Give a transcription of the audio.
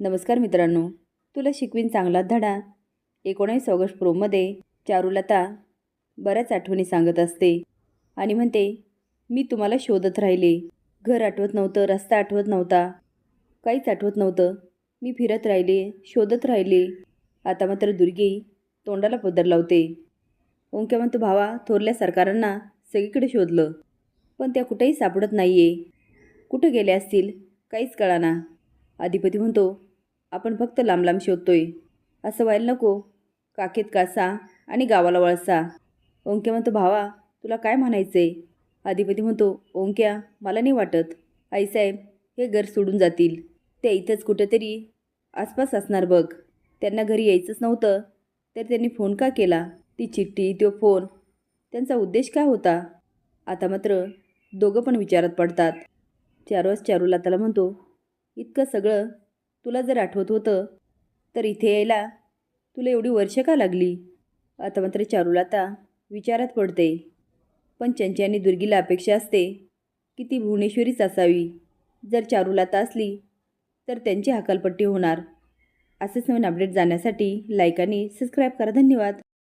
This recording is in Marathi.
नमस्कार मित्रांनो तुला शिकवीन चांगला धडा. एकोणावीस ऑगस्ट प्रोमध्ये चारुलता बऱ्याच आठवणी सांगत असते. आणि म्हणते मी तुम्हाला शोधत राहिले. घर आठवत नव्हतं रस्ता आठवत नव्हता. काहीच आठवत नव्हतं. मी फिरत राहिले शोधत राहिले. आता मात्र दुर्गी तोंडाला पदर लावते. ओंक्या म्हणतो भावा थोरल्या सरकारांना सगळीकडे शोधलं. पण त्या कुठेही सापडत नाही आहे कुठं गेल्या असतील काहीच कळाना. अधिपती म्हणतो आपण फक्त लांब लांब शोधतोय. असं व्हायला नको. काकेत कासा आणि गावाला वळसा. ओंक्या म्हणतो भावा तुला काय म्हणायचं आहे अधिपती म्हणतो ओंक्या मला नाही वाटत. आईसाहेब हे घर सोडून जातील. ते इथंच कुठंतरी आसपास असणार बघ. त्यांना घरी यायचंच नव्हतं. तर त्यांनी फोन का केला? ती चिठ्ठी तो फोन. त्यांचा उद्देश काय होता? आता मात्र दोघं पण विचारात पडतात. चारवाज चारुलाताला म्हणतो इतकं सगळं तुला जर आठवत होतं तर इथे यायला तुला एवढी वर्ष का लागली? आता मात्र चारुलाता विचारात पडते. पण चंची आणि दुर्गीला अपेक्षा असते की ती भुवनेश्वरीच असावी. जर चारुलाता असली तर त्यांची हकालपट्टी होणार. असेच नवीन अपडेट जाण्यासाठी लाईक आणि सबस्क्राईब करा. धन्यवाद.